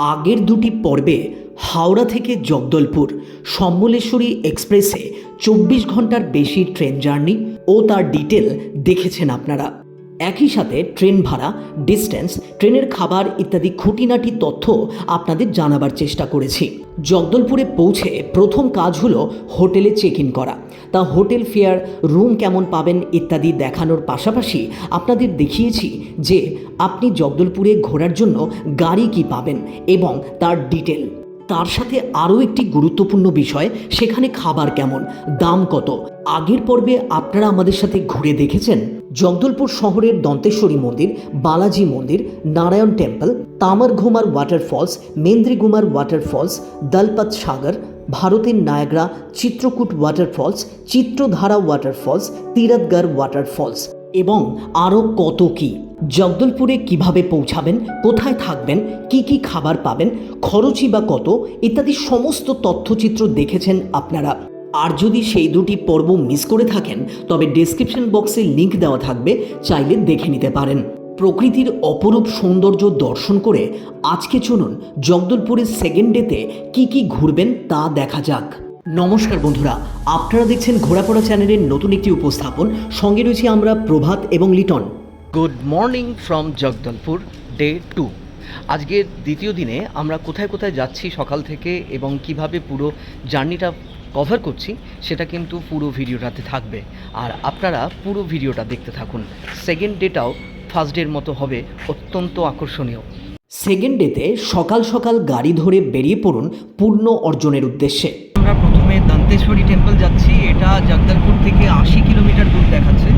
আগের দুটি পর্বে হাওড়া থেকে জগদলপুর, সম্বলেশ্বরী এক্সপ্রেসে চব্বিশ ঘণ্টার বেশি ট্রেন জার্নি ও তার ডিটেল দেখেছেন আপনারা। একই সাথে ট্রেন ভাড়া ডিস্টেন্স ট্রেনের খাবার ইত্যাদি খুঁটিনাটি তথ্য আপনাদের জানাবার চেষ্টা করেছি। জগদলপুরে পৌঁছে প্রথম কাজ হলো হোটেলে চেক ইন করা। তা হোটেল ফেয়ার, রুম কেমন পাবেন ইত্যাদি দেখানোর পাশাপাশি আপনাদের দেখিয়েছি যে আপনি জগদলপুরে ঘোরার জন্য গাড়ি কি পাবেন এবং তার ডিটেল তার সাথে আরও একটি গুরুত্বপূর্ণ বিষয়, সেখানে খাবার কেমন, দাম কত? আগের পর্বে আপনারা আমাদের সাথে ঘুরে দেখেছেন জগদলপুর শহরের দন্তেশ্বরী মন্দির, বালাজি মন্দির, Narayan temple Tamarghumar waterfalls Mendrighumar waterfalls Dalpat Sagar, ভারতের Niagara, Chitrakoot waterfalls Chitradhara water falls waterfalls Tirathgarh waterfalls এবং আরও কত কি? জগদলপুরে কীভাবে পৌঁছাবেন? কোথায় থাকবেন? কি কি খাবার পাবেন? খরচই বা কত? ইত্যাদি সমস্ত তথ্যচিত্র দেখেছেন আপনারা। আর যদি সেই দুটি পর্ব মিস করে থাকেন, তবে ডেসক্রিপশন বক্সে লিংক দেওয়া থাকবে, চাইলে দেখে নিতে পারেন। প্রকৃতির অপরূপ সৌন্দর্য দর্শন করে আজকে চলুন জগদলপুরের সেকেন্ড ডেতে কী কী ঘুরবেন তা দেখা যাক। নমস্কার বন্ধুরা আপনারা দেখছেন ঘোরাপড়া চ্যানেলের নতুন একটি উপস্থাপন। সঙ্গে রয়েছি আমরা প্রভাত এবং Liton. Good morning from Jagdalpur day two আজকের দ্বিতীয় দিনে আমরা কোথায় কোথায় যাচ্ছি সকাল থেকে এবং কীভাবে পুরো জার্নিটা কভার করছি সেটা কিন্তু পুরো ভিডিওটাতে থাকবে। আর আপনারা পুরো ভিডিওটা দেখতে থাকুন। সেকেন্ড ডেটাও ফার্স্ট ডের মতো হবে অত্যন্ত আকর্ষণীয়। সেকেন্ড ডেতে সকাল সকাল গাড়ি ধরে বেরিয়ে পড়ুন পূর্ণ অর্জনের উদ্দেশ্যে। আমরা টেম্পল যাচ্ছি এটা জগদলপুর থেকে আশি কিলোমিটার দূর দেখাচ্ছে।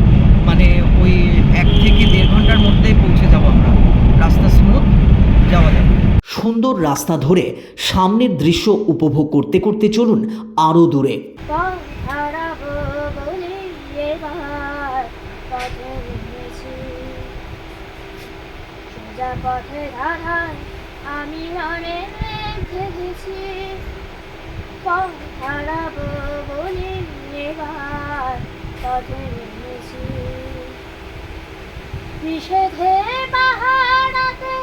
মানে ওই এক থেকে দেড় ঘণ্টার মধ্যে পৌঁছে যাব আমরা। রাস্তা স্মুথ যাওয়া যাবে সুন্দর রাস্তা ধরে সামনের দৃশ্য উপভোগ করতে করতে চলুন আরও দূরে। পথ ধারায় আমি অনেক পাহাড়াতে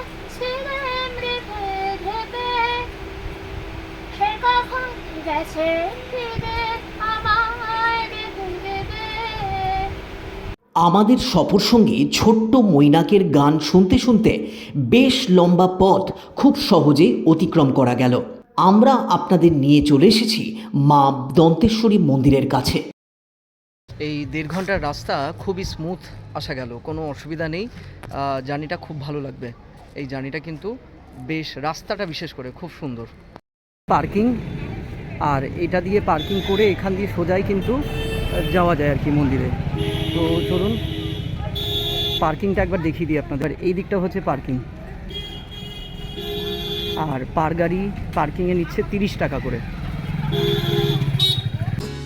মৃতে সে কখন গেছে আমাদের সফরসঙ্গী ছোট্ট মৈনাকের গান শুনতে শুনতে বেশ লম্বা পথ খুব সহজে অতিক্রম করা গেল। আমরা আপনাদের নিয়ে চলে এসেছি মা দন্তেশ্বরী মন্দিরের কাছে। এই দেড় ঘণ্টার রাস্তা খুবই স্মুথ আসা গেল, কোনো অসুবিধা নেই। জার্নিটা খুব ভালো লাগবে। এই জার্নিটা কিন্তু বেশ রাস্তাটা বিশেষ করে খুব সুন্দর। পার্কিং, আর এটা দিয়ে পার্কিং করে এখান দিয়ে সোজাই কিন্তু যাওয়া যায় আর কি মন্দিরে। তো চলুন, পার্কিংটা একবার দেখিয়ে দিই আপনাদের। এই দিকটা হচ্ছে পার্কিং। আর পার গাড়ি পার্কিংয়ে নিচ্ছে তিরিশ টাকা করে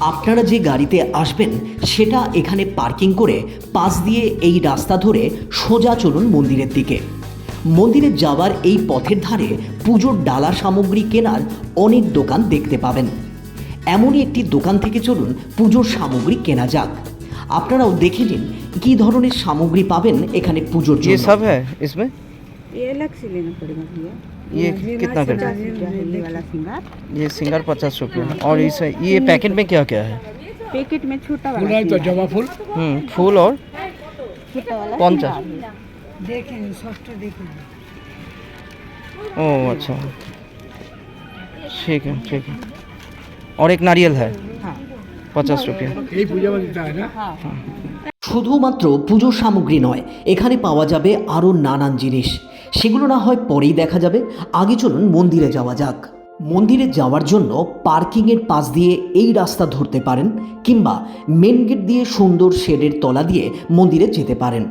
আপনারা যে গাড়িতে আসবেন সেটা এখানে পার্কিং করে পাশ দিয়ে এই রাস্তা ধরে সোজা চলুন মন্দিরের দিকে মন্দিরে যাওয়ার এই পথের ধারে পুজোর ডালা সামগ্রী কেনার অনেক দোকান দেখতে পাবেন এমনই একটি দোকান থেকে চলুন পুজোর সামগ্রী কেনা যাক আপনারাও দেখে নিন কী ধরনের সামগ্রী পাবেন এখানে পুজোর ये জন্য सब है इसमें ये अलग से लेना पड़ेगा भैया ये कितना कर पचास रुपया है ये वाला सिंगार ये सिंगर पचास रुपये और इस ये पैकेट में क्या क्या है पैकेट में छोटा वाला सिंगार हम्म फूल और छोटा वाला कौन सा? सिंगार है। देखें सस्ता देखें ओ अच्छा ठीक है ठीक है और एक नारियल है हाँ पचास रुपये हाँ শুধুমাত্র পুজোর সামগ্রী নয় এখানে পাওয়া যাবে আরও নানান জিনিস সেগুলো না হয় পরেই দেখা যাবে। আগে চলুন মন্দিরে যাওয়া যাক। মন্দিরে যাওয়ার জন্য পার্কিংয়ের পাশ দিয়ে এই রাস্তা ধরতে পারেন কিংবা মেন গেট দিয়ে সুন্দর শেডের তলা দিয়ে মন্দিরে যেতে পারেন।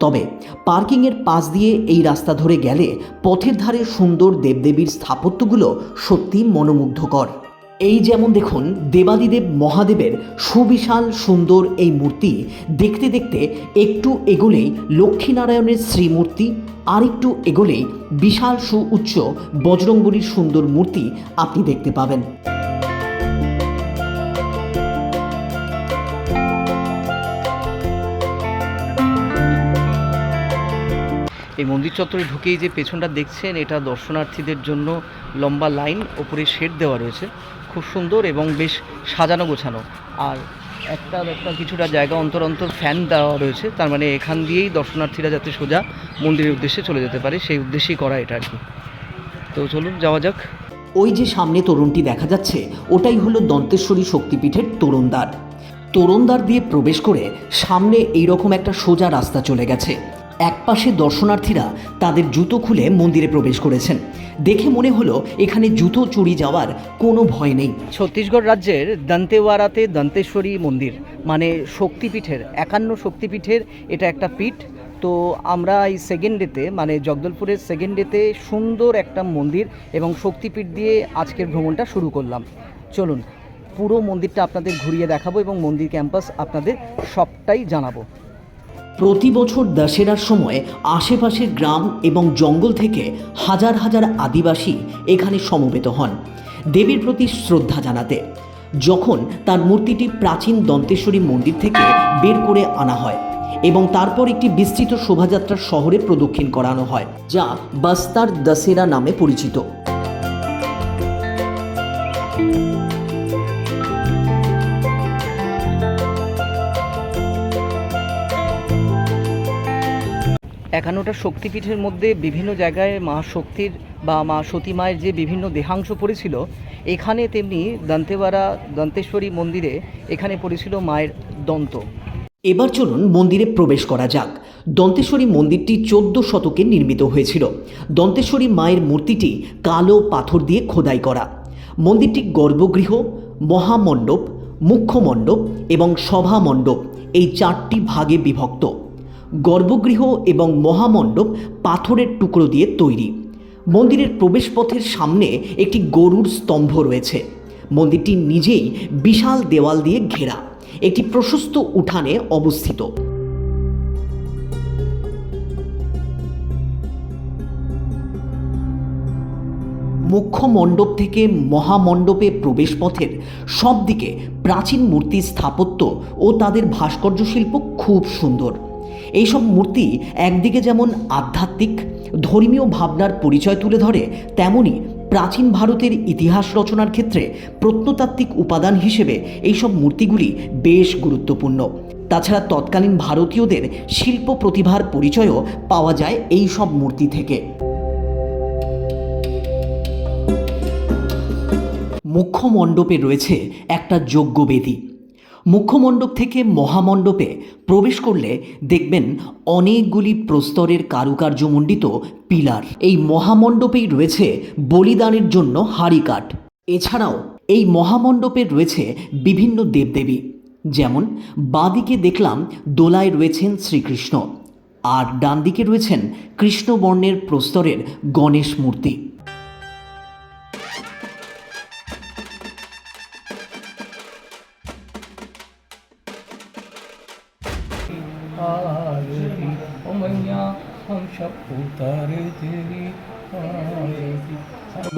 তবে পার্কিংয়ের পাশ দিয়ে এই রাস্তা ধরে গেলে পথের ধারে সুন্দর দেবদেবীর স্থাপত্যগুলো সত্যি মনোমুগ্ধকর। এই যেমন দেখুন দেবাদিদেব মহাদেবের সুবিশাল সুন্দর এই মূর্তি দেখতে দেখতে একটু এগোলেই লক্ষ্মীনারায়ণের শ্রীমূর্তি আর একটু এগোলেই বিশাল সুউচ্চ বজরংবলীর সুন্দর মূর্তি আপনি দেখতে পাবেন। এই মন্দির চত্বরে ঢুকেই যে পেছনটা দেখছেন, এটা দর্শনার্থীদের জন্য লম্বা লাইন, ওপরে শেড দেওয়া রয়েছে। খুব সুন্দর এবং বেশ সাজানো গোছানো। আর একটা একটা কিছুটা জায়গা অন্তর অন্তর ফ্যান দেওয়া রয়েছে, তার মানে এখান দিয়েই দর্শনার্থীরা যাতে সোজা মন্দিরের উদ্দেশ্যে চলে যেতে পারে, সেই উদ্দেশ্যেই করা এটা আর কি। তো চলুন, যাওয়া যাক। ওই যে সামনে তরুণটি দেখা যাচ্ছে, ওটাই হলো দন্তেশ্বরী শক্তিপীঠের তরুণদ্বার। তরুণদ্বার দিয়ে প্রবেশ করে সামনে এইরকম একটা সোজা রাস্তা চলে গেছে। একপাশে দর্শনার্থীরা তাদের জুতো খুলে মন্দিরে প্রবেশ করেছেন। দেখে মনে হলো এখানে জুতো চুরি যাওয়ার কোনো ভয় নেই। ছত্তিশগড় রাজ্যের দন্তেওয়ারাতে দন্তেশ্বরী মন্দির মানে শক্তিপীঠের, একান্ন শক্তিপীঠের এটা একটা পীঠ। তো আমরা এই সেকেন্ড ডেতে মানে জগদলপুরের সেকেন্ড ডেতে সুন্দর একটা মন্দির এবং শক্তিপীঠ দিয়ে আজকের ভ্রমণটা শুরু করলাম। চলুন, পুরো মন্দিরটা আপনাদের ঘুরিয়ে দেখাবো এবং মন্দির ক্যাম্পাস আপনাদের সবটাই জানাব। প্রতি বছর দশেরার সময় আশেপাশের গ্রাম এবং জঙ্গল থেকে হাজার হাজার আদিবাসী এখানে সমবেত হন। দেবীর প্রতি শ্রদ্ধা জানাতে। যখন তার মূর্তিটি প্রাচীন দন্তেশ্বরী মন্দির থেকে বের করে আনা হয় এবং তারপর একটি বিস্তৃত শোভাযাত্রা শহরে প্রদক্ষিণ করানো হয়, যা বাস্তার দশেরা নামে পরিচিত। একান্নটা শক্তিপীঠের মধ্যে বিভিন্ন জায়গায় মা শক্তির বা মা সতী মায়ের যে বিভিন্ন দেহাংশ পড়েছিল, এখানে তেমনি দন্তেবাড়া দন্তেশ্বরী মন্দিরে এখানে পড়েছিল মায়ের দন্ত। এবার চলুন মন্দিরে প্রবেশ করা যাক। দন্তেশ্বরী মন্দিরটি চোদ্দ শতকে নির্মিত হয়েছিল। দন্তেশ্বরী মায়ের মূর্তিটি কালো পাথর দিয়ে খোদাই করা। মন্দিরটি গর্ভগৃহ, মহামণ্ডপ, মুখ্যমণ্ডপ এবং সভামণ্ডপ এই চারটি ভাগে বিভক্ত। গর্ভগৃহ এবং মহামণ্ডপ পাথরের টুকরো দিয়ে তৈরি। মন্দিরের প্রবেশপথের সামনে একটি গরুর স্তম্ভ রয়েছে। মন্দিরটি নিজেই বিশাল দেওয়াল দিয়ে ঘেরা। একটি প্রশস্ত উঠানে অবস্থিত। মুখ্য মণ্ডপ থেকে মহামণ্ডপে প্রবেশপথের সব দিকে প্রাচীন মূর্তি স্থাপত্য ও তাদের ভাস্কর্য শিল্প খুব সুন্দর। এইসব মূর্তি একদিকে যেমন আধ্যাত্মিক, ধর্মীয় ভাবনার পরিচয় তুলে ধরে, তেমনি প্রাচীন ভারতের ইতিহাস রচনার ক্ষেত্রে প্রত্নতাত্ত্বিক উপাদান হিসেবে এইসব মূর্তিগুলি বেশ গুরুত্বপূর্ণ। তাছাড়া তৎকালীন ভারতীয়দের শিল্প প্রতিভার পরিচয়ও পাওয়া যায় এই সব মূর্তি থেকে। মুখ্য মণ্ডপে রয়েছে একটা যজ্ঞবেদী। মুখ্য মণ্ডপ থেকে মহামণ্ডপে প্রবেশ করলে দেখবেন অনেকগুলি প্রস্তরের কারুকার্যমণ্ডিত পিলার। এই মহামণ্ডপেই রয়েছে বলিদানের জন্য হাড়িকাঠ। এছাড়াও এই মহামণ্ডপে রয়েছে বিভিন্ন দেবদেবী। যেমন, বাঁদিকে দেখলাম দোলায় রয়েছেন শ্রীকৃষ্ণ। আর ডান দিকে রয়েছেন কৃষ্ণবর্ণের প্রস্তরের গণেশ মূর্তি।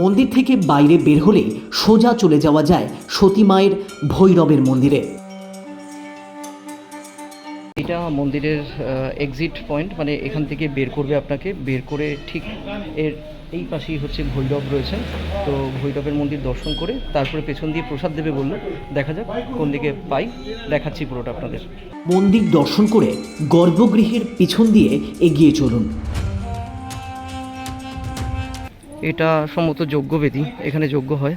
মন্দির থেকে বাইরে বের হলে সোজা চলে যাওয়া যায় সতী মায়ের ভৈরবের মন্দিরে। এটা মন্দিরের এক্সিট পয়েন্ট মানে এখান থেকে বের করবে আপনাকে। বের করে ঠিক এর এই পাশেই হচ্ছে ভৈরব রয়েছেন তো ভৈরবের মন্দির দর্শন করে তারপরে পেছন দিয়ে প্রসাদ দেবে বলল। দেখা যাক কোন দিকে পাই। দেখাচ্ছি পুরোটা আপনাদের। মন্দির দর্শন করে গর্ভগৃহের পিছন দিয়ে এগিয়ে চলুন। এটা সম্ভবত যোগ্য বেদি এখানে যজ্ঞ হয়।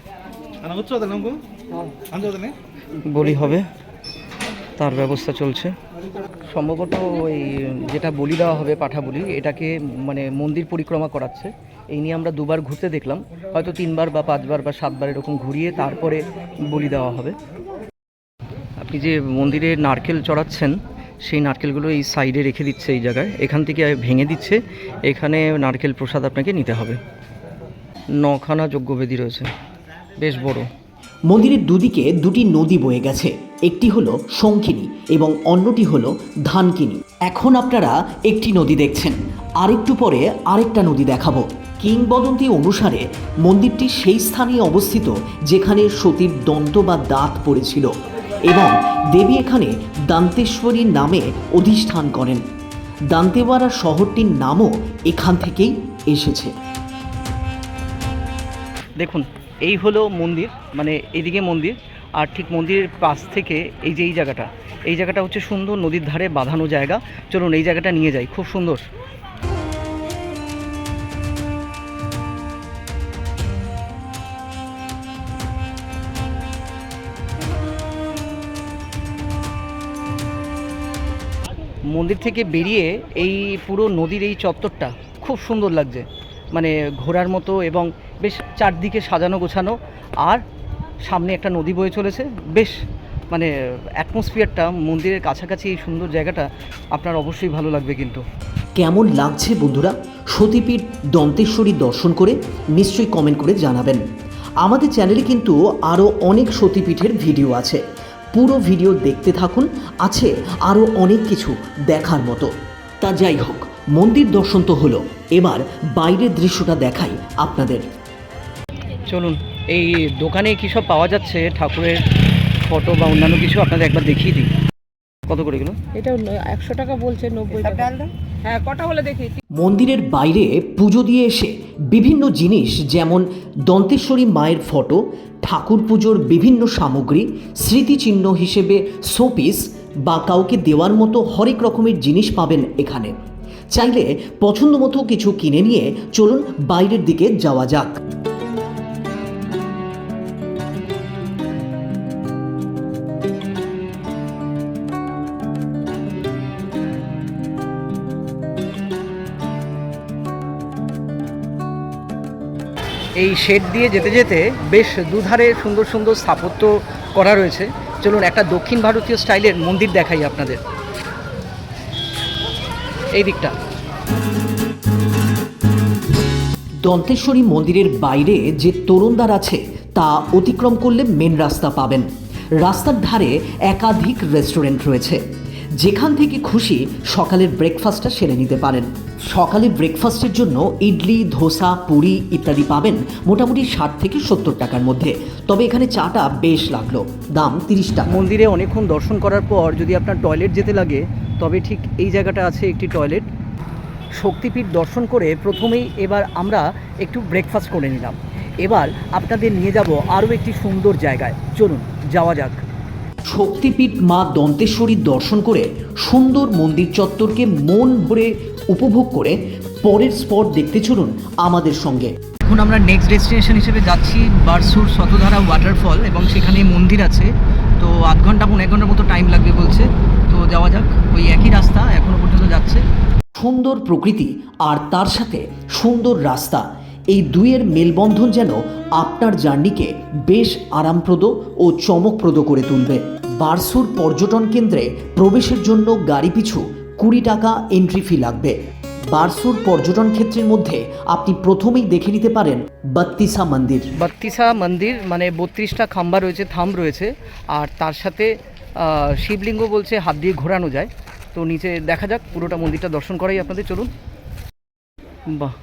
হ্যাঁ। বলি হবে। তার ব্যবস্থা চলছে। সম্ভবত ওই যেটা বলি দেওয়া হবে পাঠা বলি এটাকে মানে মন্দির পরিক্রমা করাচ্ছে। এই নিয়ে আমরা দুবার ঘুরতে দেখলাম। হয়তো তিনবার বা পাঁচবার বা সাতবার এরকম ঘুরিয়ে তারপরে বলি দেওয়া হবে। আপনি যে মন্দিরে নারকেল চড়াচ্ছেন সেই নারকেলগুলো এই সাইডে রেখে দিচ্ছে এই জায়গায়। এখান থেকে ভেঙে দিচ্ছে। এখানে নারকেল প্রসাদ আপনাকে নিতে হবে। নখানা যজ্ঞবেদী রয়েছে। বেশ বড়। মন্দিরের দুদিকে দুটি নদী বয়ে গেছে। একটি হলো শঙ্খিনী এবং অন্যটি হলো ধানকিনী। এখন আপনারা একটি নদী দেখছেন। আরেকটু পরে আরেকটা নদী দেখাবো। কিংবদন্তি অনুসারে মন্দিরটি সেই স্থানে অবস্থিত যেখানে সতীর দন্ত বা দাঁত পড়েছিল এবং দেবী এখানে দান্তেশ্বরী নামে অধিষ্ঠান করেন। দান্তেওয়াড়া শহরটির নামও এখান থেকেই এসেছে। দেখুন, এই হলো মন্দির মানে এদিকে মন্দির, আর ঠিক মন্দিরের পাশ থেকে এই যে এই জায়গাটা এই জায়গাটা হচ্ছে সুন্দর নদীর ধারে বাঁধানো জায়গা। চলুন এই জায়গাটা নিয়ে যাই, খুব সুন্দর। মন্দির থেকে বেরিয়ে এই পুরো নদীর এই চত্বরটা খুব সুন্দর লাগছে। মানে ঘোরার মতো এবং বেশ চারদিকে সাজানো গোছানো, আর সামনে একটা নদী বয়ে চলেছে। বেশ মানে অ্যাটমসফিয়ারটা মন্দিরের কাছাকাছি এই সুন্দর জায়গাটা আপনার অবশ্যই ভালো লাগবে কিন্তু। কেমন লাগছে বন্ধুরা? সতীপীঠ দন্তেশ্বরী দর্শন করে নিশ্চয়ই কমেন্ট করে জানাবেন। আমাদের চ্যানেলে কিন্তু আরও অনেক সতীপীঠের ভিডিও আছে। পুরো ভিডিও দেখতে থাকুন, আছে আরও অনেক কিছু দেখার মতো। তা যাই হোক, মন্দির দর্শন তো হলো। এবার বাইরের দৃশ্যটা দেখাই আপনাদের। চলুন এই দোকানে কী সব পাওয়া যাচ্ছে? ঠাকুরের ফটো বা অন্যান্য কিছু আপনাদের একবার দেখিয়ে দিই। কত করে এগুলো? এটা একশো টাকা বলছে নব্বই টাকা। হ্যাঁ কটা হলে দেখি? মন্দিরের বাইরে পুজো দিয়ে এসে বিভিন্ন জিনিস যেমন দন্তেশ্বরী মায়ের ফটো ঠাকুর পুজোর বিভিন্ন সামগ্রী স্মৃতিচিহ্ন হিসেবে শোপিস বা কাউকে দেওয়ার মতো হরেক রকমের জিনিস পাবেন এখানে। চাইলে পছন্দ মতো কিছু কিনে নিয়ে চলুন বাইরের দিকে যাওয়া যাক। এই শেড দিয়ে যেতে যেতে বেশ দুধারে সুন্দর সুন্দর স্থাপত্য করা রয়েছে। চলুন একটা দক্ষিণ ভারতীয় স্টাইলের মন্দির দেখাই আপনাদের। এই দিকটা। দন্তেশ্বরী মন্দিরের বাইরে যে তরুণদ্বার আছে, তা অতিক্রম করলে মেন রাস্তা পাবেন। রাস্তার ধারে একাধিক রেস্টুরেন্ট রয়েছে। যেখান থেকে খুশি সকালের ব্রেকফাস্টটা সেরে নিতে পারেন। সকালে ব্রেকফাস্টের জন্য ইডলি, ধোসা, পুরি ইত্যাদি পাবেন মোটামুটি ষাট থেকে সত্তর টাকার মধ্যে। তবে এখানে চাটা বেশ লাগল, দাম তিরিশ টাকা। মন্দিরে অনেকক্ষণ দর্শন করার পর যদি আপনার টয়লেট যেতে লাগে, তবে ঠিক এই জায়গাটা আছে একটি টয়লেট শক্তিপীঠ দর্শন করে প্রথমেই এবার আমরা একটু ব্রেকফাস্ট করে নিলাম। এবার আপনাদের নিয়ে যাব আরও একটি সুন্দর জায়গায়। চলুন, যাওয়া যাক। শক্তিপীঠ মা দন্তেশ্বরী দর্শন করে সুন্দর মন্দির চত্বরকে মন ভরে উপভোগ করে পরের স্পট দেখতে চলুন আমাদের সঙ্গে। এখন আমরা নেক্সট ডেস্টিনেশন হিসেবে যাচ্ছি বারসুর শতধারা ওয়াটারফল এবং সেখানে মন্দির আছে। তো আধ ঘণ্টা পনেরো এক ঘণ্টার মতো টাইম লাগবে বলছে। তো যাওয়া যাক ওই একই রাস্তা এখনও পর্যন্ত যাচ্ছে। সুন্দর প্রকৃতি আর তার সাথে সুন্দর রাস্তা। এই দুইয়ের মেলবন্ধন যেন আপনার জার্নিকে বেশ আরামপ্রদ ও চমকপ্রদ করে তুলবে। বারসুর পর্যটন কেন্দ্রে প্রবেশের জন্য গাড়ি পিছু কুড়ি টাকা এন্ট্রি ফি লাগবে। বারসুর পর্যটন ক্ষেত্রের মধ্যে আপনি প্রথমেই দেখে নিতে পারেন বত্তিসা মন্দির। বত্রিশা মন্দির মানে বত্রিশটা খাম্বা রয়েছে, থাম রয়েছে, আর তার সাথে শিবলিঙ্গ বলছে হাত দিয়ে ঘোরানো যায়। তো নিচে দেখা যাক, পুরোটা মন্দিরটা দর্শন করাই আপনাদের, চলুন। বাহ!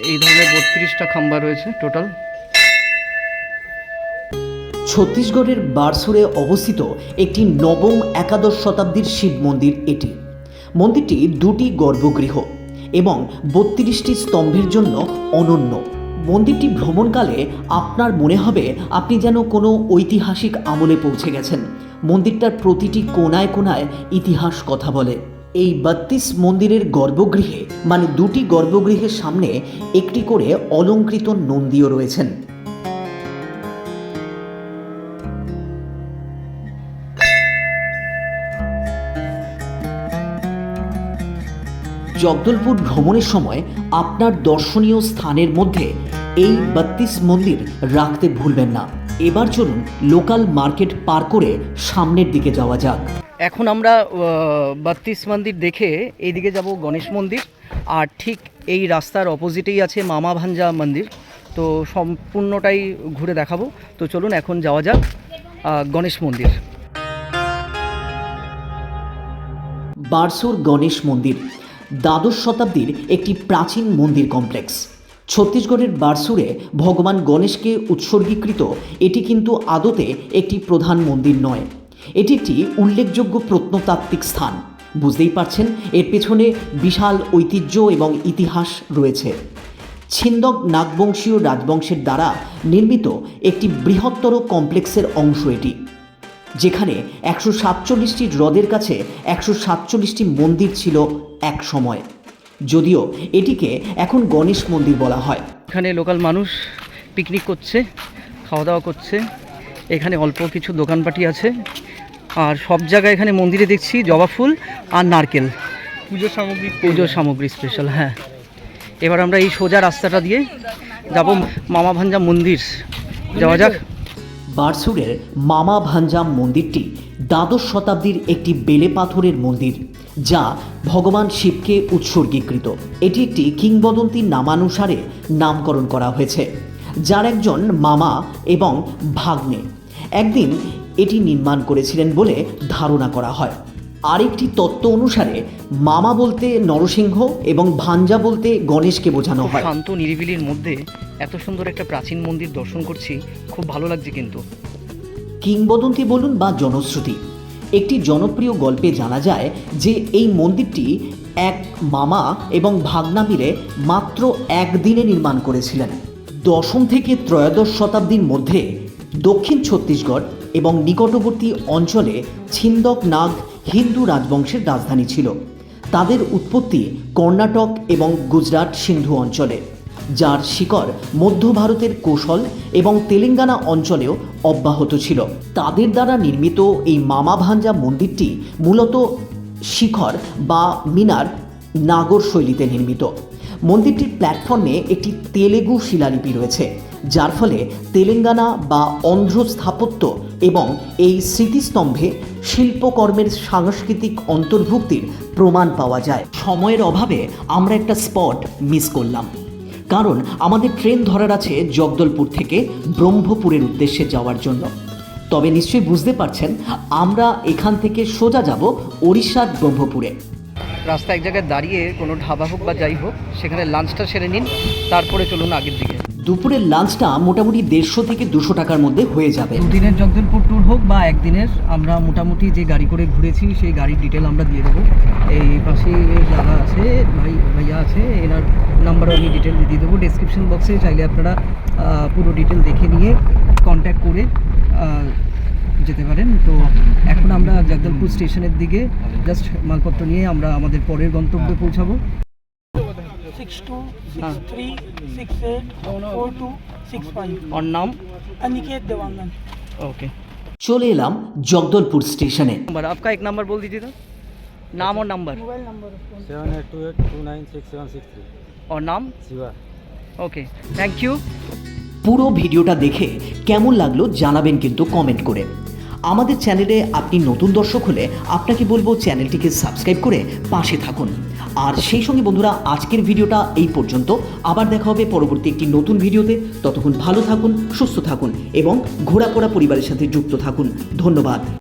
এই ধরনের বত্রিশটা খাম্বা রয়েছে টোটাল। ছত্তিশগড়ের বারসুরে অবস্থিত একটি নবম একাদশ শতাব্দীর শিব মন্দির এটি। মন্দিরটি দুটি গর্ভগৃহ এবং বত্রিশটি স্তম্ভের জন্য অনন্য। মন্দিরটি ভ্রমণকালে আপনার মনে হবে আপনি যেন কোনো ঐতিহাসিক আমলে পৌঁছে গেছেন। মন্দিরটার প্রতিটি কোনায় কোনায় ইতিহাস কথা বলে। এই বত্রিশ মন্দিরের গর্ভগৃহে মানে দুটি গর্ভগৃহের সামনে একটি করে অলঙ্কৃত নন্দীও রয়েছেন। জগদলপুর ভ্রমণের সময় আপনার দর্শনীয় স্থানের মধ্যে এই বত্রিশ মন্দির রাখতে ভুলবেন না। এবার চলুন লোকাল মার্কেট পার করে সামনের দিকে যাওয়া যাক। এখন আমরা বত্রিশ মন্দির দেখে এইদিকে যাব গণেশ মন্দির। আর ঠিক এই রাস্তার অপোজিটেই আছে মামা ভাঞ্জা মন্দির। তো সম্পূর্ণটাই ঘুরে দেখাবো। তো চলুন এখন যাওয়া যাক গণেশ মন্দির। বারসুর গণেশ মন্দির, দ্বাদশ শতাব্দীর একটি প্রাচীন মন্দির কমপ্লেক্স। ছত্তিশগড়ের বারসুরে ভগবান গণেশকে উৎসর্গীকৃত, এটি কিন্তু আদতে একটি প্রধান মন্দির নয়। এটি একটি উল্লেখযোগ্য প্রত্নতাত্ত্বিক স্থান। বুঝতেই পারছেন, এর পেছনে বিশাল ঐতিহ্য এবং ইতিহাস রয়েছে। ছিন্দক নাগবংশীয় রাজবংশের দ্বারা নির্মিত একটি বৃহত্তর কমপ্লেক্সের অংশ এটি, যেখানে একশো সাতচল্লিশটি হ্রদের কাছে একশো সাতচল্লিশটি মন্দির ছিল এক সময়। যদিও এটিকে এখন গণেশ মন্দির বলা হয়। এখানে লোকাল মানুষ পিকনিক করছে খাওয়া দাওয়া করছে। এখানে অল্প কিছু দোকানপাটি আছে। আর সব জায়গায় এখানে মন্দিরে দেখছি জবা ফুল আর নারকেল। পুজোর সামগ্রী পুজোর সামগ্রী স্পেশাল হ্যাঁ। এবার আমরা এই সোজা রাস্তাটা দিয়ে যাব মামা ভাঞ্জা মন্দির। যাওয়া যাক। বারসুরের মামা ভাঞ্জাম মন্দিরটি দ্বাদশ শতাব্দীর একটি বেলে পাথরের মন্দির যা ভগবান শিবকে উৎসর্গীকৃত। এটি একটি কিংবদন্তির নামানুসারে নামকরণ করা হয়েছে যার একজন মামা এবং ভাগ্নে। একদিন এটি নির্মাণ করেছিলেন বলে ধারণা করা হয়। আরেকটি তত্ত্ব অনুসারে মামা বলতে নরসিংহ এবং ভাঞ্জা বলতে গণেশকে বোঝানো হয়। শান্ত নিরিবিলির মধ্যে এত সুন্দর একটা প্রাচীন মন্দির দর্শন করছি খুব ভালো লাগছে কিন্তু। কিংবদন্তি বলুন বা জনশ্রুতি একটি জনপ্রিয় গল্পে জানা যায় যে এই মন্দিরটি এক মামা এবং ভাগনা মিলে মাত্র একদিনে নির্মাণ করেছিলেন। দশম থেকে ত্রয়োদশ শতাব্দীর মধ্যে দক্ষিণ ছত্তিশগড় এবং নিকটবর্তী অঞ্চলে ছিন্দক নাগ হিন্দু রাজবংশের রাজধানী ছিল। তাদের উৎপত্তি কর্ণাটক এবং গুজরাট সিন্ধু অঞ্চলে, যার শিকড় মধ্য ভারতের কৌশল এবং তেলেঙ্গানা অঞ্চলেও অব্যাহত ছিল। তাদের দ্বারা নির্মিত এই মামা ভাঞ্জা মন্দিরটি মূলত শিখর বা মিনার নাগর শৈলীতে নির্মিত। মন্দিরটির প্ল্যাটফর্মে একটি তেলেগু শিলালিপি রয়েছে। যার ফলে তেলেঙ্গানা বা অন্ধ্র স্থাপত্য এবং এই স্মৃতিস্তম্ভে শিল্পকর্মের সাংস্কৃতিক অন্তর্ভুক্তির প্রমাণ পাওয়া যায়। সময়ের অভাবে আমরা একটা স্পট মিস করলাম। কারণ আমাদের ট্রেন ধরার আছে জগদলপুর থেকে ব্রহ্মপুরের উদ্দেশ্যে যাওয়ার জন্য। তবে নিশ্চয়ই বুঝতে পারছেন, আমরা এখান থেকে সোজা যাব ওড়িশার ব্রহ্মপুরে। রাস্তা এক জায়গায় দাঁড়িয়ে কোনো ঢাবা হোক বা যাই হোক, সেখানে লাঞ্চটা সেরে নিন, তারপরে চলুন আগের দিকে। দুপুরের লাঞ্চটা মোটামুটি দেড়শো থেকে দুশো টাকার মধ্যে হয়ে যাবে। দুদিনের জগদলপুর ট্যুর হোক বা একদিনের, আমরা মোটামুটি যে গাড়ি করে ঘুরেছি, সেই গাড়ির ডিটেল আমরা দিয়ে দেবো। এই পাশে যারা আছে, ভাই, ভাইয়া আছে, এনার নাম্বারও আমি ডিটেল দিয়ে দেবো। ডেসক্রিপশন বক্সে চাইলে আপনারা পুরো ডিটেল দেখে নিয়ে কন্ট্যাক্ট করে যেতে পারেন। তো এখন আমরা জগদলপুর স্টেশনের দিকে জাস্ট মালপত্র নিয়ে আমরা আমাদের পরের গন্তব্যে পৌঁছাবো। सिक्स टू हाँ। Six three six eight four two six five और नाम अनिकेत देवांगन ओके চলে এলাম জগদলপুর স্টেশনে नंबर आपका एक नंबर बोल दीजिए तो नाम और number mobile number seven eight two eight two nine six seven six three और नाम शिवा ओके थैंक यू পুরো ভিডিওটা দেখে কেমন লাগলো জানাবেন কিন্তু কমেন্ট করে আমাদের চ্যানেলে আপনি নতুন দর্শক হলে আপনাকে বলবো চ্যানেলটিকে সাবস্ক্রাইব করে পাশে থাকুন আর সেই সঙ্গে বন্ধুরা, আজকের ভিডিওটা এই পর্যন্ত। আবার দেখা হবে পরবর্তী একটি নতুন ভিডিওতে। ততক্ষণ ভালো থাকুন, সুস্থ থাকুন এবং ঘোরাফোরা পরিবারের সাথে যুক্ত থাকুন। ধন্যবাদ।